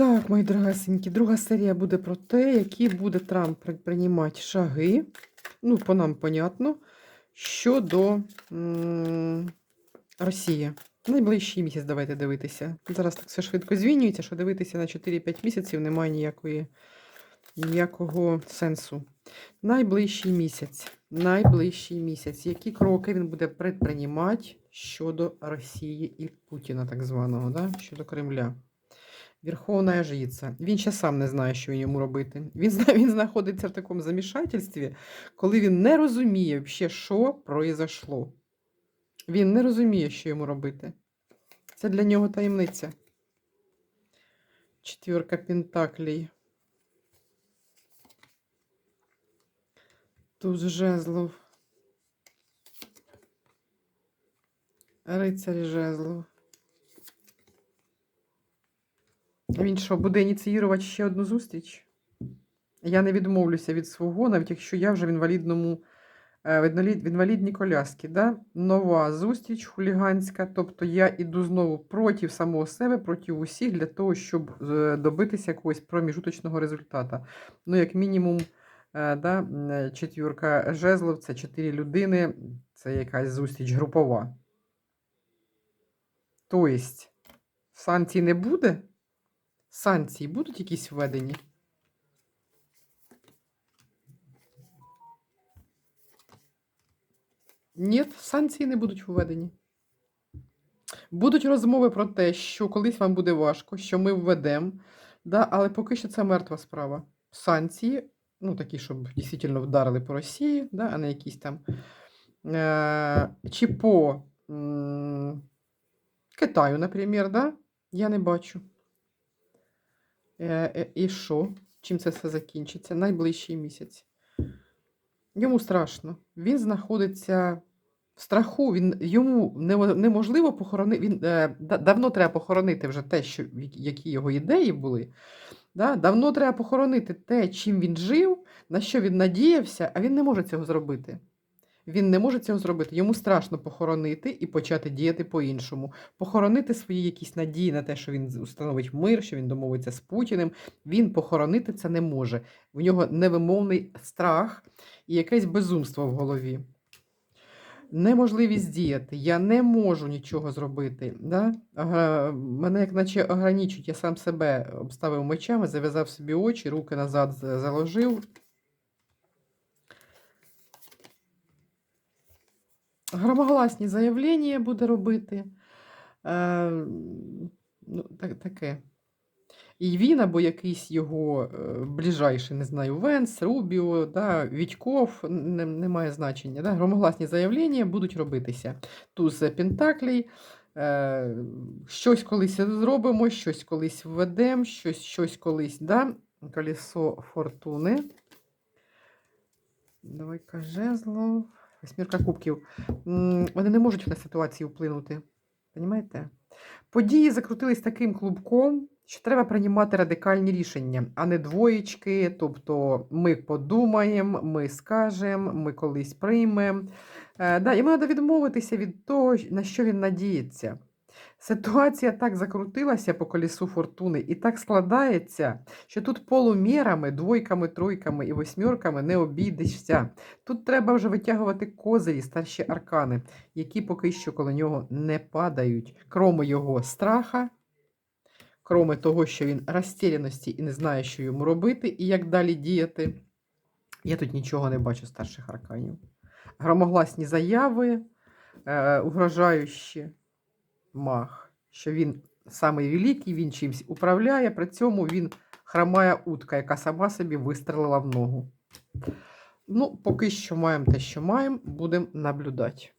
Так, мої дорогесенькі, друга серія буде про те, які буде Трамп при- приймати шаги. Ну, по нам понятно, щодо Росії. Найближчий місяць давайте дивитися. Зараз так все швидко змінюється, що дивитися на 4-5 місяців немає ніякої, ніякого сенсу. Найближчий місяць. Найближчий місяць. Які кроки він буде предприймати щодо Росії і Путіна, так званого, да? щодо Кремля? Верховна жриця. Він ще сам не знає, що йому робити. Він, він знаходиться в такому замішательстві, коли він не розуміє, ще, що произошло. Він не розуміє, що йому робити. Це для нього таємниця. Четвірка Пентаклей. Туз жезлов. Рицарь жезлов. Він що, буде ініціювати ще одну зустріч? Я не відмовлюся від свого, навіть якщо я вже в інвалідному е, в інвалідній коляскі. Да? Нова зустріч хуліганська. Тобто я іду знову проти самого себе, проти усіх для того, щоб е, добитися якогось проміжуточного результату. Ну, як мінімум, е, да, четвірка жезлов це чотири людини, це якась зустріч групова. Тобто, санкцій не буде? Санкції будуть якісь введені? Ні, санкції не будуть введені. Будуть розмови про те, що колись вам буде важко, що ми введемо, да, але поки що це мертва справа. Санкції, ну такі, щоб дійсно вдарили по Росії, да, а не якісь там. Е, чи по м, Китаю, наприклад, да, я не бачу. Е, е, і що? Чим це все закінчиться? Найближчий місяць. Йому страшно. Він знаходиться в страху. Він, йому неможливо похоронити. Він, е, давно треба похоронити вже те, що, які- його ідеї були. Да? Давно треба похоронити те, чим він жив, на що він надіявся, а він не може цього зробити. Він не може цього зробити. Йому страшно похоронити і почати діяти по-іншому. Похоронити свої якісь надії на те, що він установить мир, що він домовиться з Путіним. Він похоронити це не може. В нього невимовний страх і якесь безумство в голові. Неможливість діяти. Я не можу нічого зробити. Да? Мене як наче ограничують, я сам себе обставив мечами, зав'язав собі очі, руки назад заложив. Громогласні заявлення буде робити. Е, ну, так, таке. І він або якийсь його е, ближайший, не знаю, Венс, Рубіо, да, Вітьков, не, не має значення. Да, громогласні заявлення будуть робитися. Туз Пентаклей. Е, щось колись зробимо, щось колись введемо, щось, щось колись. Да? Колесо фортуни. Давай-ка жезлов. Восьмірка кубків. Вони не можуть на ситуацію вплинути. Понімаєте? Події закрутились таким клубком, що треба приймати радикальні рішення, а не двоєчки. Тобто ми подумаємо, ми скажемо, ми колись приймемо. Е, да, йому треба відмовитися від того, на що він надіється. Ситуація так закрутилася по колісу фортуни і так складається, що тут полумірами, двойками, тройками і восьмірками не обійдешся. Тут треба вже витягувати козирі, старші аркани, які поки що коло нього не падають, кроме його страха, кроме того, що він розтіряності і не знає, що йому робити і як далі діяти. Я тут нічого не бачу старших арканів. Громогласні заяви, е, угрожаючі мах, що він самий великий, він чимсь управляє, при цьому він хромає утка, яка сама собі вистрелила в ногу. Ну, поки що маємо те, що маємо, будемо наблюдати.